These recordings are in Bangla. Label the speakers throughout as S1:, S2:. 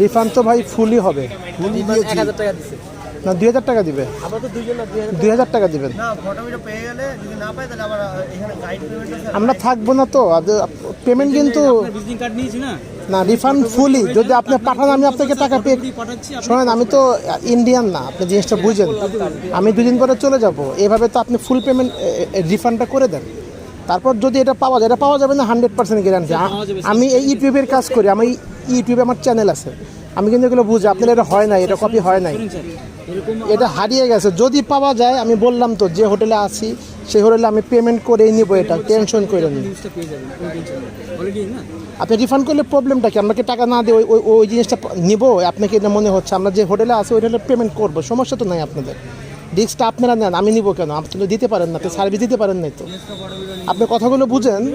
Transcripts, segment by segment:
S1: রিফান্ড তো ভাই ফুলই হবে।
S2: ফুলই দিয়েছি।
S1: না দুই হাজার টাকা দিবে।
S3: আমরা তো দুইজন না দুই হাজার
S1: টাকা। দিবেন।
S2: না ফটোটা পেয়ে গেলে যদি না পাই তাহলে আবার এখানে গাইড পেমেন্ট
S1: আমরা থাকব না তো পেমেন্ট কিন্তু
S3: না?
S1: না রিফান্ড ফুলই যদি আপনি পাঠান আমি আপনাকে টাকা পে শোনেন আমি তো ইন্ডিয়ান না আপনি জিনিসটা বুঝেন। আমি দুদিন পরে চলে যাব। এভাবে তো আপনি ফুল পেমেন্ট রিফান্ডটা করে দেন। তারপর যদি এটা পাওয়া যায় এটা পাওয়া যাবে না হান্ড্রেড পার্সেন্ট গ্যারান্টি আমি এই ইউটিউবের কাজ করি। আমি ইউটিউবে আমার চ্যানেল আছে। আমি কিন্তু এগুলো বুঝি আপনার এটা হয় নাই এটা কপি হয় নাই। এটা হারিয়ে গেছে। যদি পাওয়া যায় আমি বললাম তো যে হোটেলে আছি সেই হোটেলে আমি পেমেন্ট করেই নিব এটা টেনশন করে
S3: নেই।
S1: আপনি রিফান্ড করলে প্রবলেমটা কি? আপনাকে টাকা না দিয়ে ওই ওই- জিনিসটা নিব? আপনাকে এটা মনে হচ্ছে? আমরা যে হোটেলে আছি ওই হোটেলে পেমেন্ট করব। সমস্যা তো নাই আপনাদের। রিস্কটা আপনারা নেন আমি নিব কেন? আপনি তো দিতে পারেন না আপনি সার্ভিস দিতে পারেন নাই তো। আপনি কথাগুলো বুঝেন।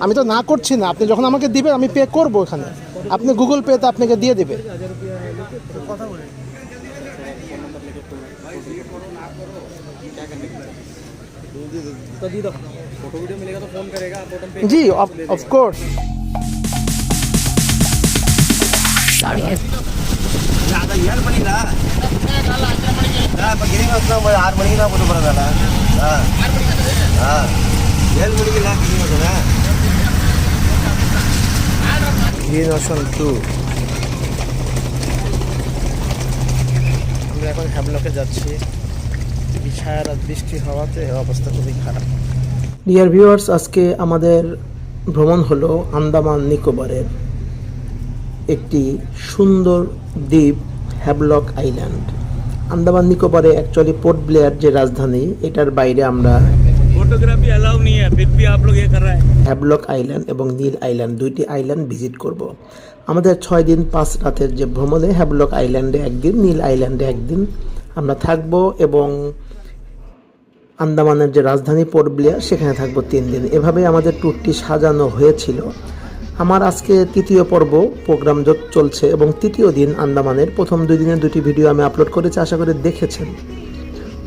S1: আমি তো না করছি না আপনি যখন আমাকে দিবেন আমি পে করব এখানে। আপনি গুগল पे আপনাকে দিয়ে
S2: কথা বলে
S3: तो फ़ोन करेगा आप बटन
S2: जी ऑफ़ कोर्स ज़्यादा यार ना हाँ बड़ा हाँ हाँ यार बनेगा
S1: গ্রিন অপশন টু আমরা এখন হ্যাবলকে যাচ্ছি। রাত বৃষ্টি হওয়াতে অবস্থা খুবই খারাপ। ডিয়ার ভিউয়ার্স আজকে আমাদের ভ্রমণ হলো আন্দামান নিকোবরের একটি সুন্দর দ্বীপ হ্যাবলক আইল্যান্ড আন্দামান নিকোবরে অ্যাকচুয়ালি পোর্ট ব্লেয়ার যে রাজধানী, এটার বাইরে আমরা
S3: ফটোগ্রাফি অ্যালাউ নেই ফির ভি আপ লোগ ইয়ে কর রহা হ্যায়
S1: হ্যাবলক আইল্যান্ড এবং নীল আইল্যান্ড দুইটি আইল্যান্ড ভিজিট করব। আমাদের ছয় দিন পাঁচ রাতের যে ভ্রমণে হ্যাবলক আইল্যান্ডে একদিন নীল আইল্যান্ডে একদিন আমরা থাকব এবং আন্দামানের যে রাজধানী পোর্ট পোর্টব্লেয়ার সেখানে থাকব তিন দিন। এভাবে আমাদের ট্যুরটি সাজানো হয়েছিল। আমার আজকে তৃতীয় পর্ব প্রোগ্রাম চলছে এবং তৃতীয় দিন আন্দামানের প্রথম দুই দিনের দুটি ভিডিও আমি আপলোড করেছি, আশা করে দেখেছেন।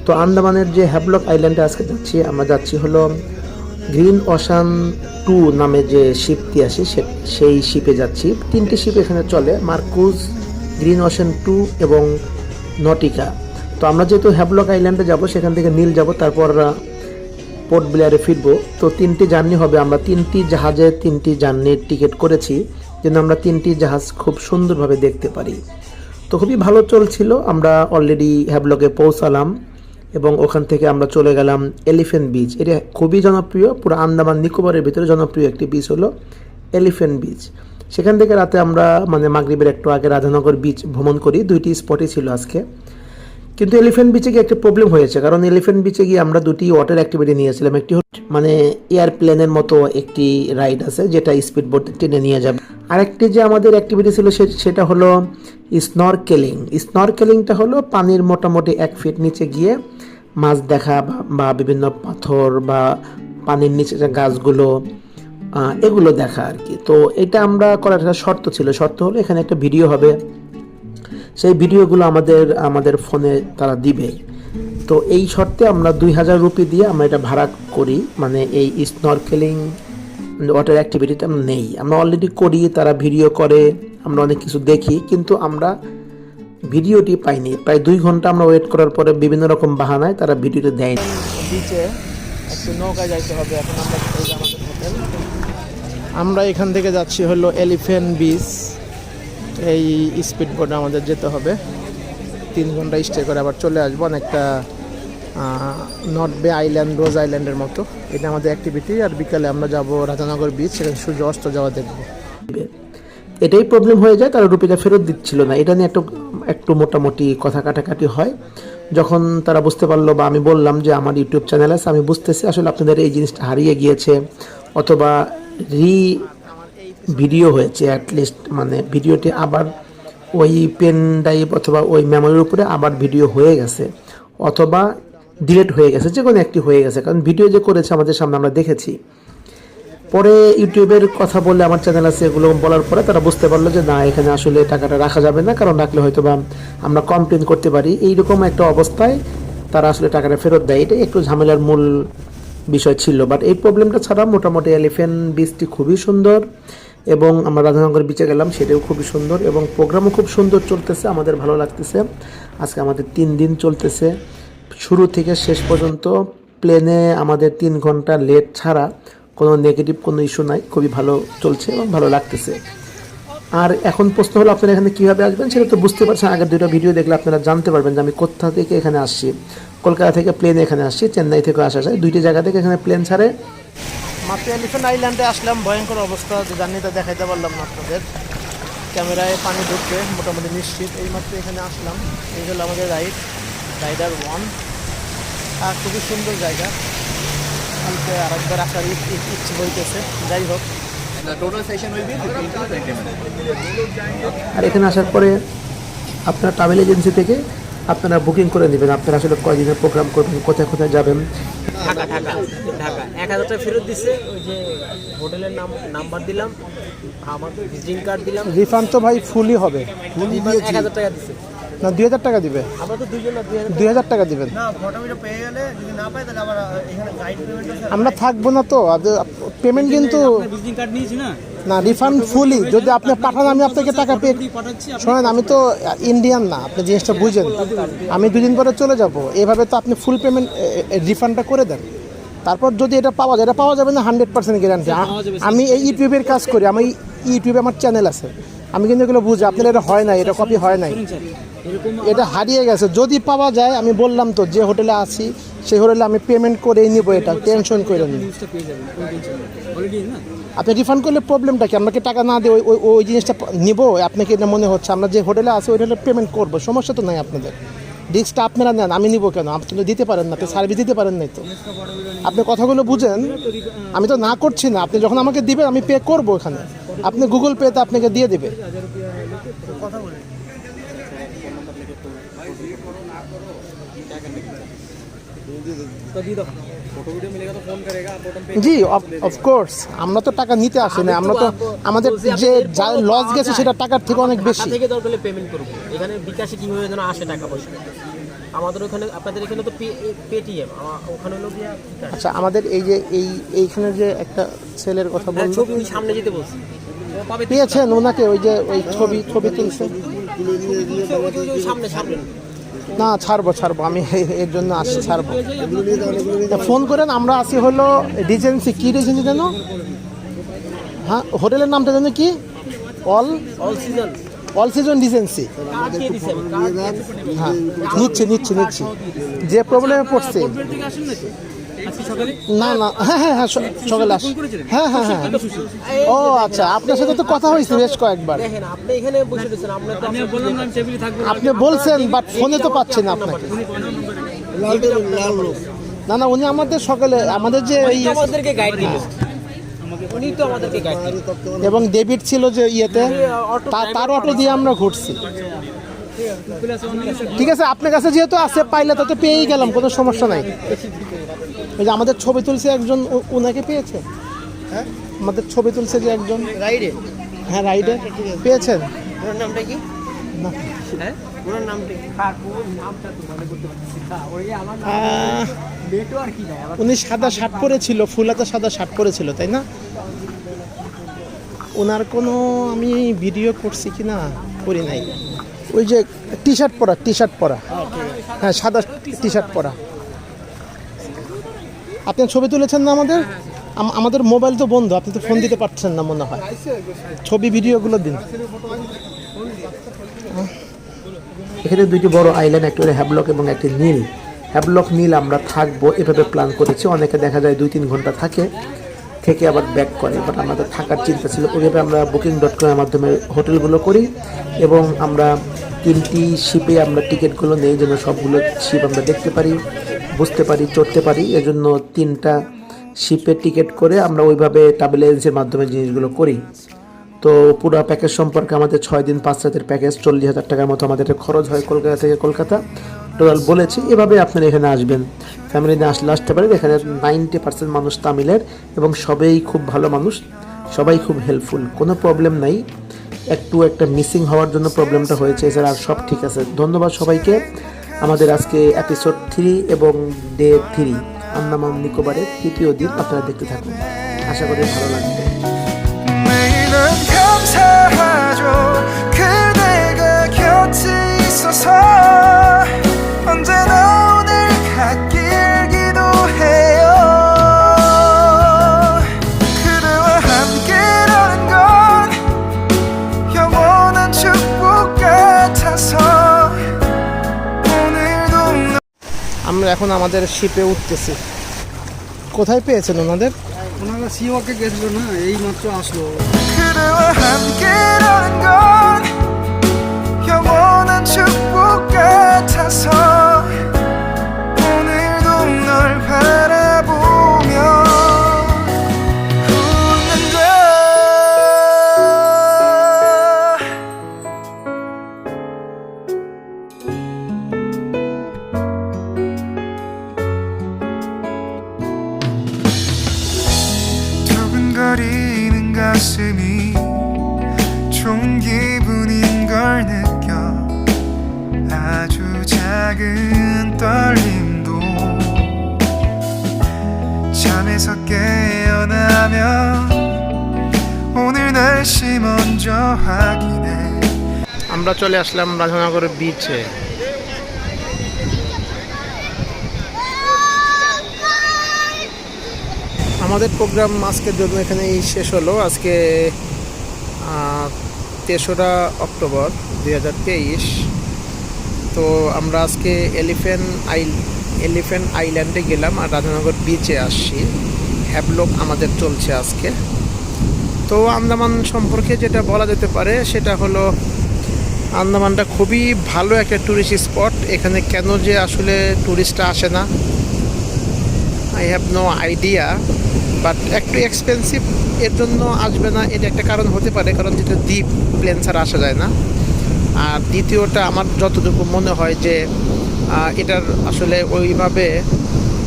S1: তো আন্দামানের যে হ্যাবলক আইল্যান্ডে আজকে যাচ্ছি, আমরা যাচ্ছি হলো গ্রিন অশান টু নামে যে শিপটি আছে, সে- সেই শিপে যাচ্ছি। তিনটি শিপ এখানে চলে মার্কুজ গ্রিন অশান টু এবং নটিকা তো আমরা যেহেতু হ্যাবলক আইল্যান্ডে যাব, সেখান থেকে নীল যাব, তারপর পোর্ট ব্লেয়ারে ফিরবো। তো তিনটি জার্নি হবে, আমরা তিনটি জাহাজে তিনটি জার্নির টিকিট করেছি, যেন আমরা তিনটি জাহাজ খুব সুন্দরভাবে দেখতে পারি। তো খুবই ভালো চলছিল, আমরা অলরেডি হ্যাবলকে পৌঁছালাম। এবং ওখান থেকে আমরা চলে গেলাম এলিফেন্ট বিচ। এটা খুবই জনপ্রিয়, পুরো আন্দামান নিকোবরের ভিতরে জনপ্রিয় একটি বিচ হলো এলিফেন্ট বিচ। সেখান থেকে রাতে আমরা মানে মাগরিবের একটু আগে রাধানগর বিচ ভ্রমণ করি, দুইটি স্পটই ছিল আজকে। কিন্তু এলিফেন্ট বিচে গিয়ে একটা প্রবলেম হয়েছে, কারণ এলিফেন্ট বিচে গিয়ে আমরা দুটি ওয়াটার অ্যাক্টিভিটি নিয়েছিলাম। একটি মানে এয়ারপ্লেনের মতো একটি রাইড আছে, যেটা স্পিড বোট টেনে নিয়ে যাবে। আরেকটি যে আমাদের অ্যাক্টিভিটি ছিল সেটা হলো স্নরকেলিং স্নরকেলিংটা হলো পানির মোটামুটি এক ফিট নিচে গিয়ে মাছ দেখা বা- বিভিন্ন পাথর বা পানির নিচে গাছগুলো এগুলো দেখা আর কি। তো এটা আমরা করার একটা শর্ত ছিল। শর্ত হলো এখানে একটা ভিডিও হবে। সেই ভিডিওগুলো আমাদের আমাদের ফোনে তারা দিবে। তো এই শর্তে আমরা দুই হাজার রুপি দিয়ে আমরা এটা ভাড়া করি। মানে এই স্নরকেলিং ওয়াটার অ্যাক্টিভিটিতে আমরা নেই। আমরা অলরেডি করি, তারা ভিডিও করে, আমরা অনেক কিছু দেখি। কিন্তু আমরা ভিডিওটি পাইনি। প্রায় দুই ঘণ্টা আমরা ওয়েট করার পরে বিভিন্ন রকম বাহানায় তারা ভিডিওটি দেয়নি। বিচে একটু নৌকায় যাইতে হবে এখন আমরা আমাদের হোটেল। আমরা এখান থেকে যাচ্ছি হলো এলিফেন্ট বিচ এই স্পিড বোটে আমাদের যেতে হবে। তিন ঘণ্টা স্টে করে আবার চলে আসব অনেকটা নর্থ বে আইল্যান্ড রোজ আইল্যান্ডের মতো। এটা আমাদের অ্যাক্টিভিটি আর বিকালে আমরা যাব রাধানগর বিচ সেখানে সূর্য অস্ত যাওয়া দেখব। এটাই প্রবলেম হয়ে যায় তারা রুপিটা ফেরত দিচ্ছিল না। এটা নিয়ে একটু একটু মোটামুটি কথা কাটাকাটি হয়। যখন তারা বুঝতে পারল বা আমি বললাম যে আমার ইউটিউব চ্যানেল আছে, আমি বুঝতেছি আসলে আপনাদের এই জিনিসটা হারিয়ে গিয়েছে অথবা রি ভিডিও হয়েছে অ্যাটলিস্ট মানে ভিডিওটি আবার ওই পেন ড্রাইভ অথবা ওই মেমোরির উপরে আবার ভিডিও হয়ে গেছে অথবা ডিলেট হয়ে গেছে যে কোনো একটি হয়ে গেছে। কারণ ভিডিও যে করেছে আমাদের সামনে আমরা দেখেছি। পরে ইউটিউবের কথা বললে আমার চ্যানেল আছে এগুলো বলার পরে তারা বুঝতে পারল যে না, এখানে আসলে টাকাটা রাখা যাবে না, কারণ রাখলে হয়তো বা আমরা কমপ্লেন করতে পারি। এইরকম একটা অবস্থায় তারা আসলে টাকাটা ফেরত দেয়। এটা একটু ঝামেলার মূল বিষয় ছিল। বাট এই প্রবলেমটা ছাড়া মোটামুটি এলিফেন্ট বিচটি খুবই সুন্দর
S4: এবং আমরা রাধানগর বিচে গেলাম, সেটাও খুবই সুন্দর এবং প্রোগ্রামও খুব সুন্দর চলতেছে, আমাদের ভালো লাগতেছে। আজকে আমাদের তিন দিন চলতেছে। শুরু থেকে শেষ পর্যন্ত প্লেনে আমাদের তিন ঘণ্টা লেট ছাড়া কোনো নেগেটিভ কোনো ইস্যু নাই, খুবই ভালো চলছে এবং ভালো লাগতেছে। আর এখন প্রশ্ন হলো, আপনারা এখানে কীভাবে আসবেন সেটা তো বুঝতে পারছেন। আগের দুটো ভিডিও দেখলে আপনারা জানতে পারবেন যে আমি কোথা থেকে এখানে আসছি। কলকাতা থেকে প্লেনে এখানে আসছি, চেন্নাই থেকে আসা যায়। দুইটি জায়গা থেকে এখানে প্লেন ছাড়ে। মাত্র এলিফেন্ট আইল্যান্ডে আসলাম, ভয়ঙ্কর অবস্থা, যে জার্নিটা দেখাইতে পারলাম না আপনাদের। ক্যামেরায় পানি ঢুকবে মোটামুটি নিশ্চিত এই মাত্র এখানে আসলাম। এই হলো আমাদের রাইড রাইডার ওয়ান আর খুবই সুন্দর জায়গা। কালকে আরেকবার আসার ইচ- ইচ- ইচ্ছে হইতেছে। যাই হোক।
S3: The total session will be 15 to 20 minutes.
S4: আর এখানে আসার পরে আপনার ট্রাভেল এজেন্সি থেকে আপনারা বুকিং করে নেবেন। আপনারা আসলে কয়দিনের প্রোগ্রাম করবেন কোথায় কোথায় যাবেন?
S2: ঢাকা ঢাকা ঢাকা। এক হাজার টাকা ফেরত দিচ্ছে ওই যে হোটেলের নাম নাম্বার দিলাম আমার ভিজিটিং কার্ড দিলাম।
S4: রিফান্ড তো ভাই ফুলই হবে।
S2: এক হাজার টাকা দিছে।
S4: না দুই হাজার টাকা দিবে।
S2: আমরা তো দুইজন দুই হাজার
S4: টাকা। দিবেন।
S5: না ফটোটা পেয়ে গেলে যদি না পাই তাহলে আবার এখানে গাইড পেমেন্ট
S4: আমরা থাকব না তো পেমেন্ট কিন্তু
S6: ভিজিটিং কার্ড নিয়েছি না?
S4: না রিফান্ড ফুলি যদি আপনি পাঠান আমি আপনাকে টাকা পে শোনেন আমি তো ইন্ডিয়ান না আপনি জিনিসটা বুঝেন। আমি দুদিন পরে চলে যাব। এভাবে তো আপনি ফুল পেমেন্ট রিফান্ডটা করে দেন। তারপর যদি এটা পাওয়া যায় এটা পাওয়া যাবে না হান্ড্রেড পার্সেন্ট গ্যারান্টি আমি এই ইউটিউবের কাজ করি। আমি ইউটিউবে আমার চ্যানেল আছে। আমি কিন্তু এগুলো বুঝি। আপনার এটা হয় না এটা কপি হয় নাই। এটা হারিয়ে গেছে। যদি পাওয়া যায়, আমি বললাম তো, যে হোটেলে আছি, সেই হোটেলে আমি পেমেন্ট করেই নিব এটা টেনশন করে
S6: নেই
S4: আপনি রিফান্ড করলে প্রবলেমটা কি? আপনাকে টাকা না দিয়ে ওই ওই- জিনিসটা নিব? আপনাকে এটা মনে হচ্ছে। আমরা যে হোটেলে আছি, ওই হোটেলে পেমেন্ট করব। সমস্যা তো নাই আপনাদের। রিস্কটা আপনারা নেন, আমি নিব কেন? আপনি তো দিতে পারেন না, আপনি সার্ভিস দিতে পারেন নাই তো। আপনি কথাগুলো বুঝেন। আমি তো না করছি না। আপনি যখন আমাকে দিবেন, আমি পে করব এখানে। আপনি গুগল পেতে আপনাকে দিয়ে দেবে। জি অফকোর্স আমরা তো টাকা নিতে আসি না আমরা তো আমাদের যে যা লস গেছে সেটা টাকার থেকে অনেক বেশি।
S2: থেকে দরকার হলে পেমেন্ট করব এখানে বিকাশে কীভাবে যেন আসে টাকা পয়সা? আমাদের ওখানে আপনাদের এখানে তো পেটিএম ওখানে হলো
S4: আচ্ছা আমাদের এই যে এই এইখানে যে একটা ছেলের কথা
S2: হ্যাঁ,
S4: বলল।
S2: ছবি সামনে যেতে বলছি।
S4: পেয়েছেন ওনাকে ওই যে ওই ছবি ছবি তুলছে।
S2: সামনে সামনে।
S4: না ছাড়বো ছাড়বো আমি এর জন্য আসছি ছাড়বো। ফোন করেন আমরা আসি হলো রিজেন্সি কী রিজেন্সি যেন? হ্যাঁ হোটেলের নামটা জানো কি?
S2: All? All Season All Season Regency.
S4: হ্যাঁ নিচ্ছি নিচ্ছি নিচ্ছি। যে প্রবলেমে পড়ছে। না না হ্যাঁ হ্যাঁ হ্যাঁ সকালে আস। হ্যাঁ হ্যাঁ হ্যাঁ। ও আচ্ছা আপনার সাথে তো কথা হয়েছে বেশ কয়েকবার।
S2: আপনি
S4: বলছেন বাট ফোনে তো পাচ্ছি না আপনাকে। না না উনি আমাদের সকালে আমাদের যে
S2: আমাদেরকে গাইড দিল। উনি তো আমাদেরকে গাইড দিল।
S4: এবং ডেবিট ছিল যে ইয়েতে তার অটো দিয়ে আমরা ঘুরছি। ঠিক আছে আপনার কাছে যেহেতু আছে পাইলে তো পেয়েই গেলাম কোনো সমস্যা নাই। ওই যে আমাদের ছবি তুলছে একজন উনাকে পেয়েছে? আমাদের ছবি তুলছে যে একজন।
S2: রাইডে?
S4: হ্যাঁ রাইডে। পেয়েছেন?
S2: ওনার নামটা কি?
S4: না।
S2: হ্যাঁ? ওনার নামটা কি? হ্যাঁ নামটা তো মনে করতে পারছি ওই আমার
S4: আহ,
S2: নেটওয়ার্ক কি নাই আমার
S4: উনি সাদা শার্ট পরেছিল ফুলাতে সাদা শার্ট পরেছিল তাই না? ওনার কোনো আমি ভিডিও করছি কি না করি নাই। ওই যে টি শার্ট পরা। টি শার্ট পরা হ্যাঁ সাদা টি শার্ট পরা। আপনি ছবি তুলেছেন না আমাদের? আমাদের মোবাইল তো বন্ধ আপনি তো ফোন দিতে পারছেন না মনে হয়। ছবি ভিডিওগুলো দিন। এখানে দুইটি বড় আইল্যান্ড একটি হলো হ্যাবলক এবং একটি নীল। হ্যাবলক নীল আমরা থাকব এভাবে প্ল্যান করেছি। অনেকে দেখা যায় দুই তিন ঘণ্টা থাকে থেকে আবার ব্যাক করে বাট আমাদের থাকার চিন্তা ছিল। ওইভাবে আমরা বুকিং ডট কমের মাধ্যমে হোটেলগুলো করি এবং আমরা তিনটি শিপে আমরা টিকিটগুলো নেই যেন সবগুলো শিপ আমরা দেখতে পারি। বুঝতে পারি, চড়তে পারি। এজন্য তিনটা শিপে টিকিট করে আমরা ওইভাবে ট্রাভেল এজেন্সির মাধ্যমে জিনিসগুলো করি। তো পুরো প্যাকেজ সম্পর্কে আমাদের ছয় দিন পাঁচ রাতের প্যাকেজ চল্লিশ হাজার টাকার মতো আমাদের খরচ হয় কলকাতা থেকে কলকাতা। টোটাল বলেছি, এভাবে আপনারা এখানে আসবেন। ফ্যামিলি নিয়ে আসলে আসতে পারেন, এখানে নাইনটি পার্সেন্ট মানুষ তামিলের এবং সবাই খুব ভালো মানুষ, সবাই খুব হেল্পফুল কোনো প্রবলেম নাই। একটু একটা মিসিং হওয়ার জন্য প্রবলেমটা হয়েছে, এছাড়া আর সব ঠিক আছে। ধন্যবাদ সবাইকে। আমাদের আজকে এপিসোড থ্রি এবং ডে থ্রি আন্দামান নিকোবারের তৃতীয় দিন আপনারা দেখতে থাকুন। আশা করি ভালো লাগবে। আমরা এখন আমাদের শিপে উঠতেছি কোথায় পেয়েছেন ওনাদের
S3: ওনারা সিওয়াকে গেছিল না এই মাত্র আসলো
S7: 그대와 함께라는 건 영원한 축복 같아서 잠에서 깨어나면 오늘 날씨 먼저 확인해
S4: আমরা চলে আসলাম রাধানগর বিচে আমাদের প্রোগ্রাম আজকের জন্য এখানেই শেষ হলো আজকে আহ, তেসরা অক্টোবর দুই হাজার তেইশ তো আমরা আজকে এলিফ্যান্ট আইল এলিফ্যান্ট আইল্যান্ডে গেলাম আর রাধানগর বিচে আসছি। হ্যাবলক আমাদের চলছে আজকে। তো আন্দামান সম্পর্কে যেটা বলা যেতে পারে, সেটা হলো আন্দামানটা খুবই ভালো একটা ট্যুরিস্ট স্পট এখানে কেন যে আসলে ট্যুরিস্টরা আসে না I have no idea but একটু এক্সপেন্সিভ এর জন্য আসবে না, এটা একটা কারণ হতে পারে, কারণ যেটা দ্বীপ প্লেন ছাড়া আসা যায় না। আর দ্বিতীয়টা, আমার যতটুকু মনে হয় যে এটার আসলে ওইভাবে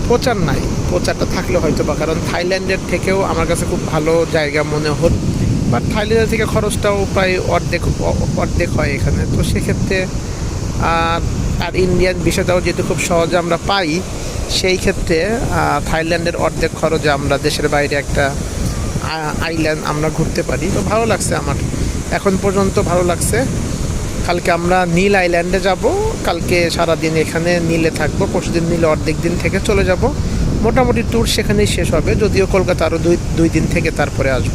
S4: প্রচার নাই। প্রচারটা থাকলে হয়তো বা কারণ থাইল্যান্ডের থেকেও আমার কাছে খুব ভালো জায়গা মনে হল। বাট থাইল্যান্ডের থেকে খরচটাও প্রায় অর্ধেক অর্ধেক হয় এখানে। তো সেক্ষেত্রে, আর আর ইন্ডিয়ান বিষয়টাও যেহেতু খুব সহজে আমরা পাই, সেই ক্ষেত্রে থাইল্যান্ডের অর্ধেক খরচে আমরা দেশের বাইরে একটা আইল্যান্ড আমরা ঘুরতে পারি। তো ভালো লাগছে আমার। এখন পর্যন্ত ভালো লাগছে। কালকে আমরা নীল আইল্যান্ডে যাব। কালকে সারাদিন এখানে নীলে থাকব পরশুদিন নীলে অর্ধেক দিন থেকে চলে যাব। মোটামুটি ট্যুর সেখানেই শেষ হবে, যদিও কলকাতা আরও দুই দুই দিন থেকে তারপরে আসব।